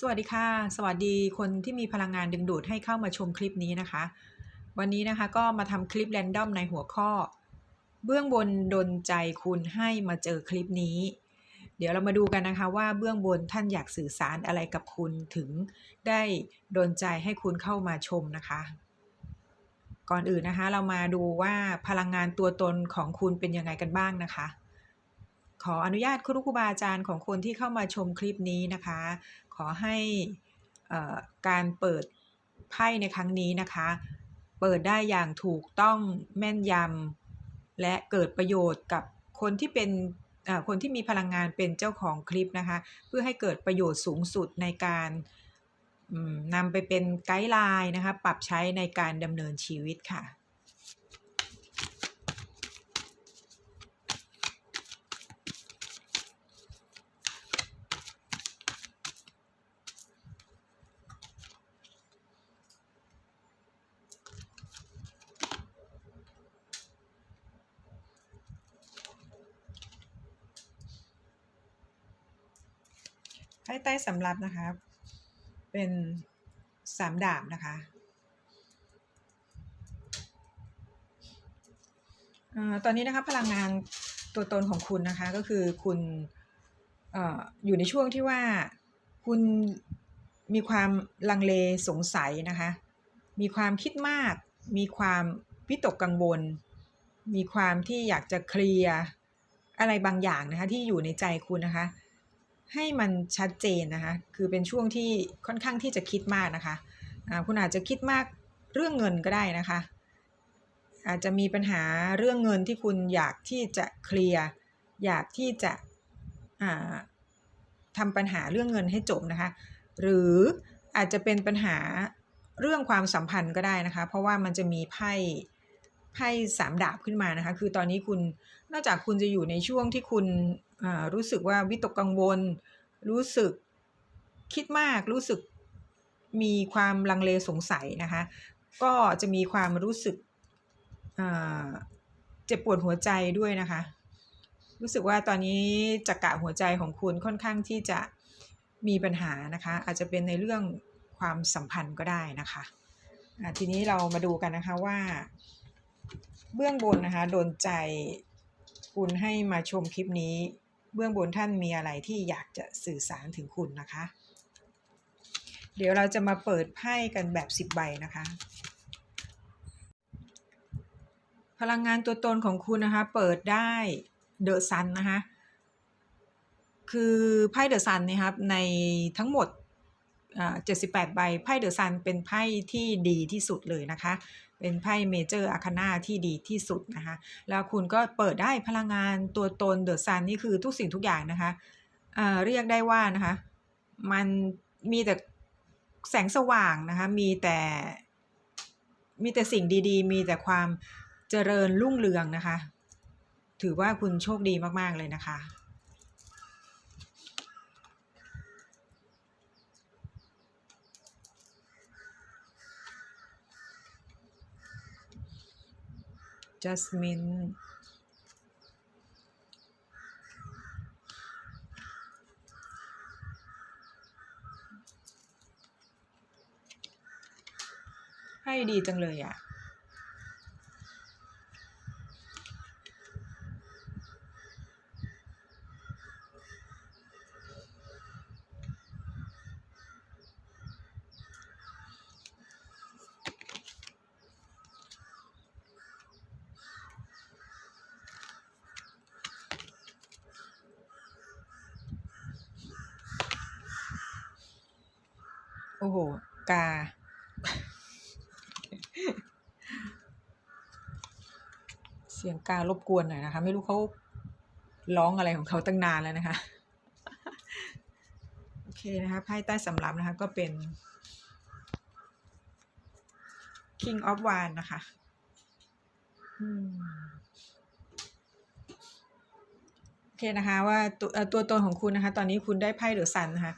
สวัสดีค่ะ สวัสดีคนที่มีพลังงานดึงดูดให้เข้ามาชมคลิปนี้นะคะ วันนี้นะคะก็มาทำคลิปแรนดอมในหัวข้อ เบื้องบนดนใจคุณให้มาเจอคลิปนี้ เดี๋ยวเรามาดูกันนะคะว่าเบื้องบนท่านอยากสื่อสารอะไรกับคุณถึงได้ดนใจให้คุณเข้ามาชมนะคะ ก่อนอื่นนะคะ เรามาดูว่าพลังงานตัวตนของคุณเป็นยังไงกันบ้างนะคะ ขออนุญาตครูครูบาอาจารย์ของคนที่เข้ามาชมคลิปนี้นะคะ ขอให้การเปิดไพ่ในครั้งนี้นะคะ เปิดได้อย่างถูกต้องแม่นยำและเกิดประโยชน์กับคนที่เป็นคนที่มีพลังงานเป็นเจ้าของคลิปนะคะ เพื่อให้เกิดประโยชน์สูงสุดในการนำไปเป็นไกด์ไลน์นะคะ ปรับใช้ในการดำเนินชีวิตค่ะ ไพ่ใต้สำรับนะคะ เป็นสามดาบนะคะออตอนนี้นะคะพลังงานตัวตนของคุณนะคะก็คือคุณอออยู่ในช่วงที่ว่าคุณมีความลังเลสงสัยนะคะ มีความคิดมาก มีความวิตกกังวล มีความที่อยากจะเคลียร์อะไรบางอย่างนะคะที่อยู่ในใจคุณนะคะ ให้มันชัดเจนนะคะ คือเป็นช่วงที่ค่อนข้างที่จะคิดมากนะคะอ่าคุณอาจจะคิดมากเรื่องเงินก็ได้นะคะ อาจจะมีปัญหาเรื่องเงินที่คุณอยากที่จะเคลียร์ อยากที่จะทำปัญหาเรื่องเงินให้จบนะคะ หรืออาจจะเป็นปัญหาเรื่องความสัมพันธ์ก็ได้นะคะ เพราะว่ามันจะมีไพ่ ไพ่สามดาบขึ้นมานะคะ คือตอนนี้คุณนอกจากคุณจะอยู่ในช่วงที่คุณรู้สึกว่าวิตกกังวล รู้สึกคิดมาก รู้สึกมีความลังเลสงสัยนะคะ ก็จะมีความรู้สึกเจ็บปวดหัวใจด้วยนะคะ รู้สึกว่าตอนนี้จักระหัวใจของคุณค่อนข้างที่จะมีปัญหานะคะ อาจจะเป็นในเรื่องความสัมพันธ์ก็ได้นะคะะทีนี้เรามาดูกันนะคะว่า เบื้องบนนะคะโดนใจคุณให้มาชมคลิปนี้ เบื้องบนท่านมีอะไรที่อยากจะสื่อสารถึงคุณนะคะ เดี๋ยวเราจะมาเปิดไพ่กันแบบ10ใบนะคะ พลังงานตัวตนของคุณนะคะ เปิดได้เดอะซันนะคะ คือไพ่เดอะซันนะครับในทั้งหมด 78 ใบ ไพ่เดอะซันเป็นไพ่ที่ดีที่สุดเลยนะคะ เป็นไพ่เมเจอร์อาคานาที่ดีที่สุดนะคะ แล้วคุณก็เปิดได้พลังงานตัวตนเดอะซันนี่คือทุกสิ่งทุกอย่างนะคะเรียกได้ว่านะคะ มันมีแต่แสงสว่างนะคะ มีแต่มีแต่สิ่งดีๆ มีแต่ความเจริญรุ่งเรืองนะคะ ถือว่าคุณโชคดีมาก ๆ เลยนะคะ จัสมินให้ดีจังเลยอะ โอ้โห กา เสียงการบกวนหน่อยนะคะ ไม่รู้เขาร้องอะไรของเขาตั้งนานแล้วนะคะ โอเคนะคะไพ่ใต้สำรับนะคะ ก็เป็น King of w a n d นะคะโอเคนะคะ ว่าตัวตัวตนของคุณนะคะ ตอนนี้คุณได้ไพ่เดือะซันนะคะ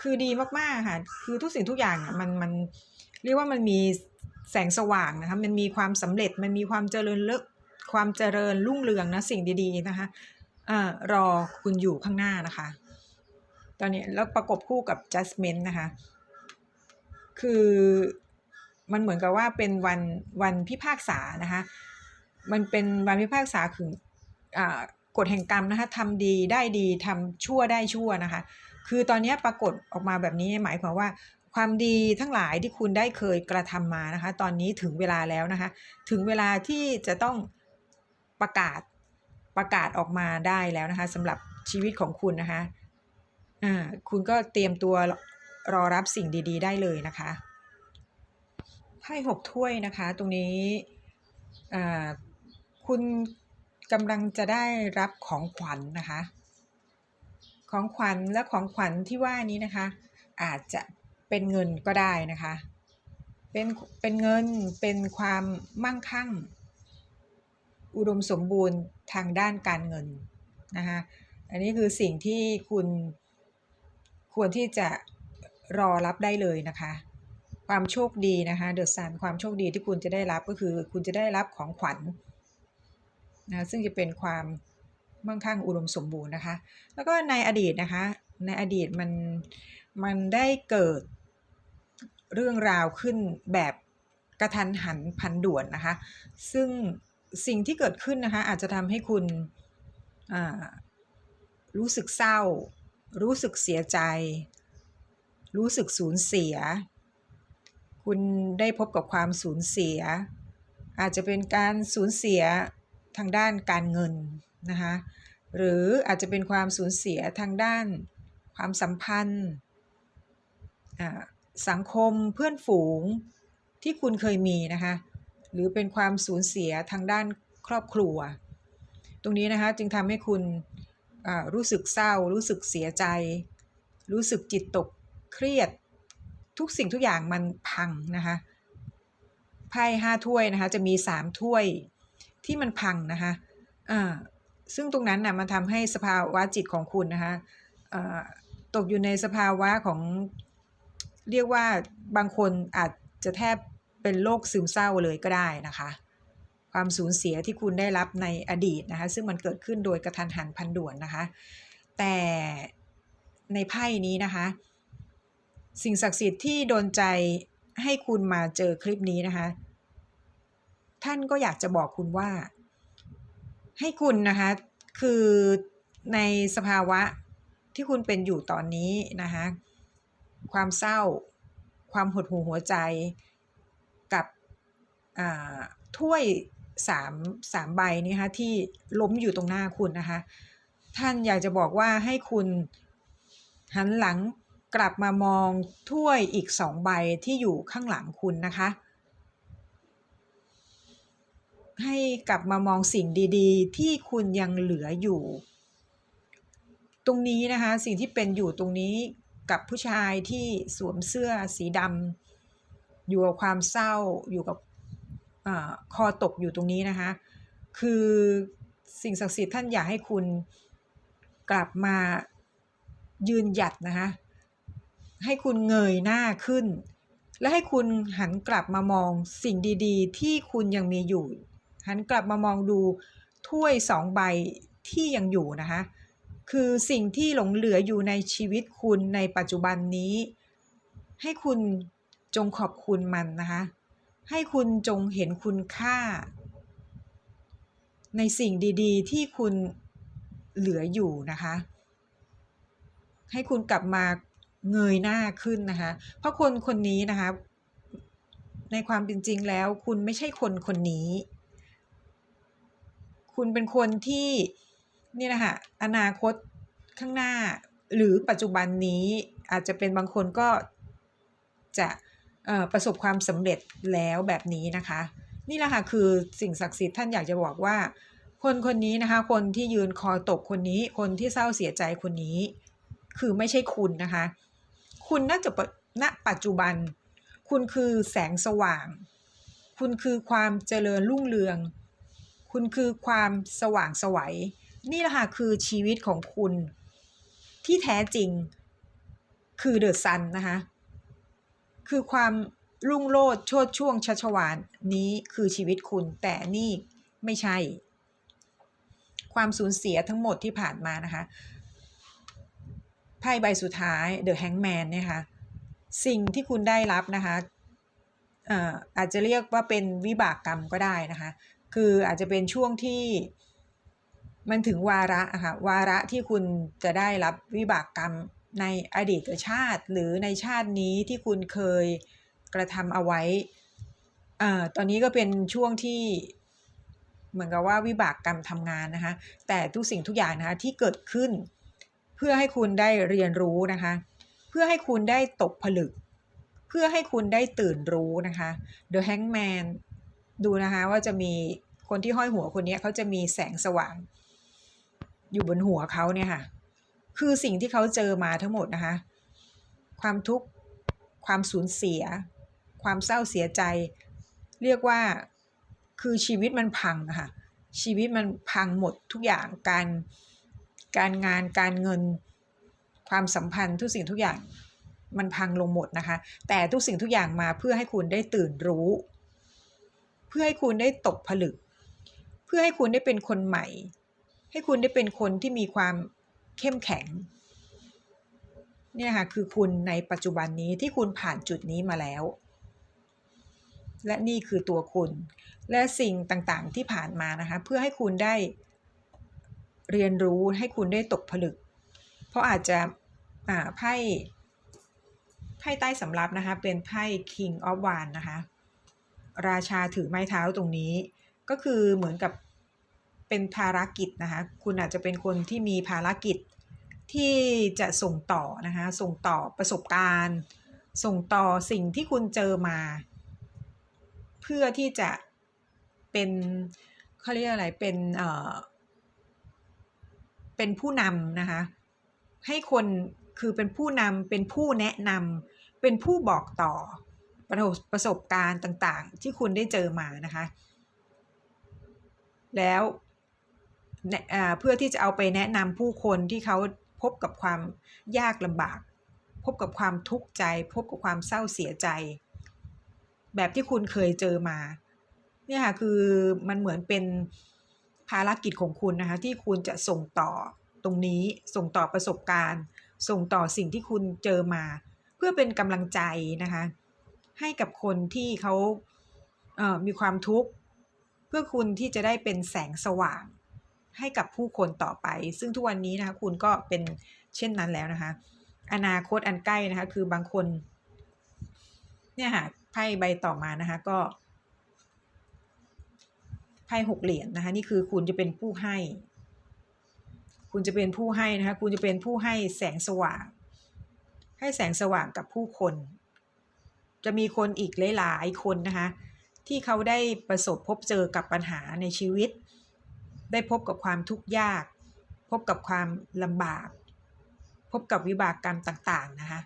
คือดีมากๆค่ะ คือทุกสิ่งทุกอย่างอะมันมันเรียกว่ามันมีแสงสว่างนะคะ มันมีความสำเร็จ มันมีความเจริญเลิศความเจริญรุ่งเรืองนะสิ่งดีๆนะคะอ่ารอคุณอยู่ข้างหน้านะคะ ตอนนี้แล้วประกบคู่กับ Judgment นะคะ คือมันเหมือนกับว่าเป็นวันวันพิพากษานะคะ มันเป็นวันพิพากษาคืออ่า กฎแห่งกรรมนะคะทำดีได้ดีทำชั่วได้ชั่วนะคะ คือตอนนี้ปรากฏออกมาแบบนี้หมายความว่าความดีทั้งหลายที่คุณได้เคยกระทำมานะคะ ตอนนี้ถึงเวลาแล้วนะคะ ถึงเวลาที่จะต้องประกาศประกาศออกมาได้แล้วนะคะสำหรับชีวิตของคุณนะคะอ่าคุณก็เตรียมตัวรอรับสิ่งดี ๆ ได้เลยนะคะไพ่หกถ้วยนะคะ ตรงนี้อ่าคุณ กำลังจะได้รับของขวัญนนะคะ ของขวัญและของขวัญที่ว่านี้นะคะ อาจจะเป็นเงินก็ได้นะคะ เป็นเป็นเงินเป็นความมั่งคั่ง อุดมสมบูรณ์ทางด้านการเงินนะคะอันนี้คือสิ่งที่คุณควรที่จะรอรับได้เลยนะคะ ความโชคดีนะคะเดอะซันความโชคดีที่คุณจะได้รับก็คือ คุณจะได้รับของขวัญ นะซึ่งจะเป็นความมั่งคั่งอุดมสมบูรณ์นะคะ แล้วก็ในอดีตนะคะ ในอดีตมันมันได้เกิดเรื่องราวขึ้นแบบกระทันหันพันด่วนนะคะ ซึ่งสิ่งที่เกิดขึ้นนะคะ อาจจะทำให้คุณรู้สึกเศร้า รู้สึกเสียใจ รู้สึกสูญเสีย คุณได้พบกับความสูญเสีย อาจจะเป็นการสูญเสีย ทางด้านการเงินนะคะหรืออาจจะเป็นความสูญเสียทางด้านความสัมพันธ์สังคมเพื่อนฝูงที่คุณเคยมีนะคะหรือเป็นความสูญเสียทางด้านครอบครัว ตรงนี้นะคะจึงทำให้คุณรู้สึกเศร้า รู้สึกเสียใจ รู้สึกจิตตกเครียด ทุกสิ่งทุกอย่างมันพังนะคะไพ่ห้าถ้วยนะคะจะมีสามถ้วย ที่มันพังนะคะอ่าซึ่งตรงนั้นนะ่ะมันทำให้สภาวะจิตของคุณนะคะตกอยู่ในสภาวะของเรียกว่าบางคนอาจจะแทบเป็นโรคซึมเศร้าเลยก็ได้นะคะ ความสูญเสียที่คุณได้รับในอดีตนะคะซึ่งมันเกิดขึ้นโดยกระทันหันพันด่วนนะคะ แต่ในไพ่นี้นะคะ สิ่งศักดิ์สิทธิ์ที่โดนใจให้คุณมาเจอคลิปนี้นะคะ นก็อยากจะบอกคุณว่า ให้คุณนะคะ คือในสภาวะที่คุณเป็นอยู่ตอนนี้นะคะความเศร้า ความหดหู่หัวใจกับถ้วยสามสามใบนี่คะที่ล้มอยู่ตรงหน้าคุณนะคะ ท่านอยากจะบอกว่าให้คุณหันหลังกลับมามองถ้วยอีกสองใบที่อยู่ข้างหลังคุณนะคะ ให้กลับมามองสิ่งดีๆ ที่คุณยังเหลืออยู่ ตรงนี้นะคะสิ่งที่เป็นอยู่ตรงนี้กับผู้ชายที่สวมเสื้อสีดำอยู่กับความเศร้าอยู่กับอคอตกอยู่ตรงนี้นะคะคือสิ่งศักดิ์สิทธิ์ท่านอยากให้คุณกลับมายืนหยัดนะคะให้คุณเงยหน้าขึ้น และให้คุณหันกลับมามองสิ่งดี ๆ ที่คุณยังมีอยู่ หันกลับมามองดูถ้วยสองใบที่ยังอยู่นะคะ คือสิ่งที่หลงเหลืออยู่ในชีวิตคุณในปัจจุบันนี้ ให้คุณจงขอบคุณมันนะคะ ให้คุณจงเห็นคุณค่า ในสิ่งดีๆ ที่คุณเหลืออยู่นะคะ ให้คุณกลับมาเงยหน้าขึ้นนะคะ เพราะคนคนนี้นะคะ ในความเป็นจริงแล้ว คุณไม่ใช่คนคนนี้ คุณเป็นคนที่นี่นะคะอนาคตข้างหน้า หรือปัจจุบันนี้อาจจะเป็นบางคนก็จะประสบความสำเร็จแล้วแบบนี้นะคะ นี่แหละค่ะคือสิ่งศักดิ์สิทธิ์ท่านอยากจะบอกว่า คนคนนี้นะคะ คนที่ยืนคอตกคนนี้ คนที่เศร้าเสียใจคนนี้ คือไม่ใช่คุณนะคะ คุณน่าจะณปัจจุบัน คุณคือแสงสว่าง คุณคือความเจริญรุ่งเรือง คุณคือความสว่างสวัย นี่แหละค่ะคือชีวิตของคุณ ที่แท้จริงคือเดอะซันนะคะคือความรุ่งโรจน์โชดช่วงชัชวานนี้คือชีวิตคุณแต่นี่ไม่ใช่ ความสูญเสียทั้งหมดที่ผ่านมานะคะไพ่ใบสุดท้าย The Hangman เนี่ยค่ะสิ่งที่คุณได้รับนะคะอ่าอาจจะเรียกว่าเป็นวิบากกรรมก็ได้นะคะ คืออาจจะเป็นช่วงที่มันถึงวาระค่ะวาระที่คุณจะได้รับวิบากกรรมในอดีตชาติ หรือในชาตินี้ที่คุณเคยกระทำเอาไว้อ่าตอนนี้ก็เป็นช่วงที่เหมือนกับว่าวิบากกรรมทำงานนะคะ แต่ทุกสิ่งทุกอย่างนะคะที่เกิดขึ้น เพื่อให้คุณได้เรียนรู้นะคะ เพื่อให้คุณได้ตกผลึก เพื่อให้คุณได้ตื่นรู้นะคะ The Hangman ดูนะคะว่าจะมี คนที่ห้อยหัวคนนี้เขาจะมีแสงสว่าง อยู่บนหัวเขาเนี่ยค่ะ คือสิ่งที่เขาเจอมาทั้งหมดนะคะ ความทุกข์ ความสูญเสีย ความเศร้าเสียใจ เรียกว่าคือชีวิตมันพังอะค่ะ ชีวิตมันพังหมดทุกอย่างการการงานการเงินความสัมพันธ์ทุกสิ่งทุกอย่างมันพังลงหมดนะคะ แต่ทุกสิ่งทุกอย่างมาเพื่อให้คุณได้ตื่นรู้ เพื่อให้คุณได้ตกผลึก เพื่อให้คุณได้เป็นคนใหม่ ให้คุณได้เป็นคนที่มีความเข้มแข็งเนี่ยค่ะคือคุณในปัจจุบันนี้ที่คุณผ่านจุดนี้มาแล้ว และนี่คือตัวคุณ และสิ่งต่างๆที่ผ่านมานะคะ เพื่อให้คุณได้เรียนรู้ให้คุณได้ตกผลึก เพราะอาจจะอ่าไพ่ไพ่ใต้สำรับนะคะ เป็นไพ่ King of Wands นะคะ ราชาถือไม้เท้าตรงนี้ ก็คือเหมือนกับเป็นภารกิจนะคะ คุณอาจจะเป็นคนที่มีภารกิจที่จะส่งต่อนะคะ ส่งต่อประสบการณ์ ส่งต่อสิ่งที่คุณเจอมา เพื่อที่จะเป็นเขาเรียกอะไร เป็นเอ่อเป็นผู้นำนะคะ ให้คนคือเป็นผู้นำเป็นผู้แนะนำเป็นผู้บอกต่อประประสบการณ์ต่างๆ ที่คุณได้เจอมานะคะ แล้วเพื่อที่จะเอาไปแนะนำผู้คนที่เขาพบกับความยากลำบาก พบกับความทุกข์ใจ พบกับความเศร้าเสียใจ แบบที่คุณเคยเจอมาเนี่ยค่ะคือมันเหมือนเป็นภารกิจของคุณนะคะที่คุณจะส่งต่อตรงนี้ส่งต่อประสบการณ์ ส่งต่อสิ่งที่คุณเจอมา เพื่อเป็นกำลังใจนะคะให้กับคนที่เขาเมีความทุกข์ พื่อคุณที่จะได้เป็นแสงสว่างให้กับผู้คนต่อไป ซึ่งทุกวันนี้นะคะคุณก็เป็นเช่นนั้นแล้วนะคะ อนาคตอันใกล้นะคะคือบางคน เนี่ยค่ะไพ่ใบต่อมานะคะก็ไพ่หกเหรียญนนะคะนี่คือคุณจะเป็นผู้ให้ คุณจะเป็นผู้ให้นะคะคุณจะเป็นผู้ให้แสงสว่าง ให้แสงสว่างกับผู้คน จะมีคนอีกหลาย ๆ คนนะคะ ที่เขาได้ประสบพบเจอกับปัญหาในชีวิต ได้พบกับความทุกข์ยาก พบกับความลำบาก พบกับวิบากกรรมต่างๆนะคะ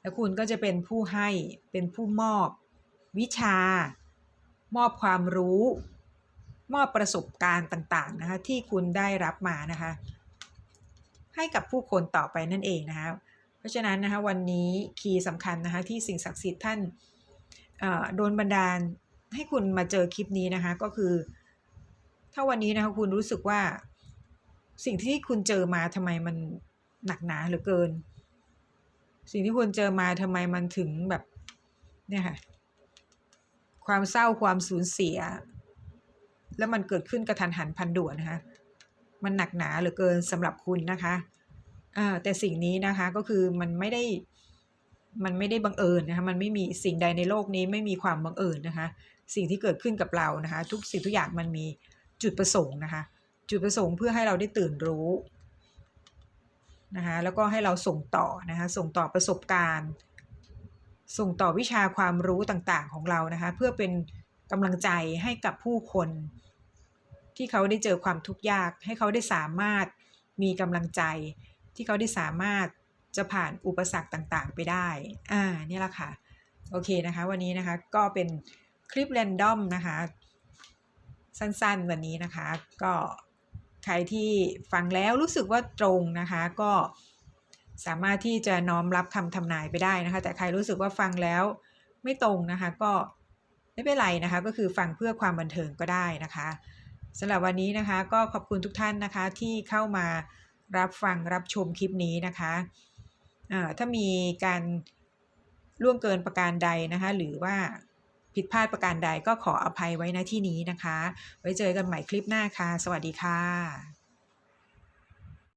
แล้วคุณก็จะเป็นผู้ให้เป็นผู้มอบ วิชา มอบความรู้ มอบประสบการณ์ต่างๆนะคะที่คุณได้รับมานะคะให้กับผู้คนต่อไปนั่นเองนะคะเพราะฉะนั้นนะคะวันนี้คีย์สำคัญนะคะที่สิ่งศักดิ์สิทธิ์ท่านโดนบันดาล ให้คุณมาเจอคลิปนี้นะคะก็คือ ถ้าวันนี้นะคะคุณรู้สึกว่า สิ่งที่คุณเจอมาทำไมมันหนักหนาเหลือเกิน สิ่งที่คุณเจอมาทำไมมันถึงแบบเนี่ยค่ะความเศร้าความสูญเสีย แล้วมันเกิดขึ้นกระทันหันพันด่วนนะคะมันหนักหนาเหลือเกินสำหรับคุณนะคะแต่สิ่งนี้นะคะก็คือมันไม่ได้มันไม่ได้บังเอิญนะคะมันไม่มีสิ่งใดในโลกนี้ไม่มีความบังเอิญนะคะ สิ่งที่เกิดขึ้นกับเรานะคะ ทุกสิ่งทุกอย่างมันมีจุดประสงค์นะคะ จุดประสงค์เพื่อให้เราได้ตื่นรู้นะคะแล้วก็ให้เราส่งต่อนะคะส่งต่อประสบการณ์ ส่งต่อวิชาความรู้ต่างๆของเรานะคะเพื่อเป็นกำลังใจให้กับผู้คน ที่เขาได้เจอความทุกข์ยาก ให้เขาได้สามารถมีกำลังใจ ที่เขาได้สามารถจะผ่านอุปสรรคต่างๆ ไปได้อ่านี่แหละค่ะโอเคนะคะวันนี้นะคะก็เป็น คลิปแรนดอมนะคะ สั้นๆวันนี้นะคะ ก็ใครที่ฟังแล้วรู้สึกว่าตรงนะคะ ก็สามารถที่จะน้อมรับคำทำนายไปได้นะคะ แต่ใครรู้สึกว่าฟังแล้วไม่ตรงนะคะ ก็ไม่เป็นไรนะคะ ก็คือฟังเพื่อความบันเทิงก็ได้นะคะสำหรับวันนี้นะคะ ก็ขอบคุณทุกท่านนะคะ ที่เข้ามารับฟังรับชมคลิปนี้นะคะถ้ามีการล่วงเกินประการใดนะคะ หรือว่า ผิดพลาดประการใดก็ขออภัยไว้ณที่นี้นะคะ ไว้เจอกันใหม่คลิปหน้าค่ะ สวัสดีค่ะ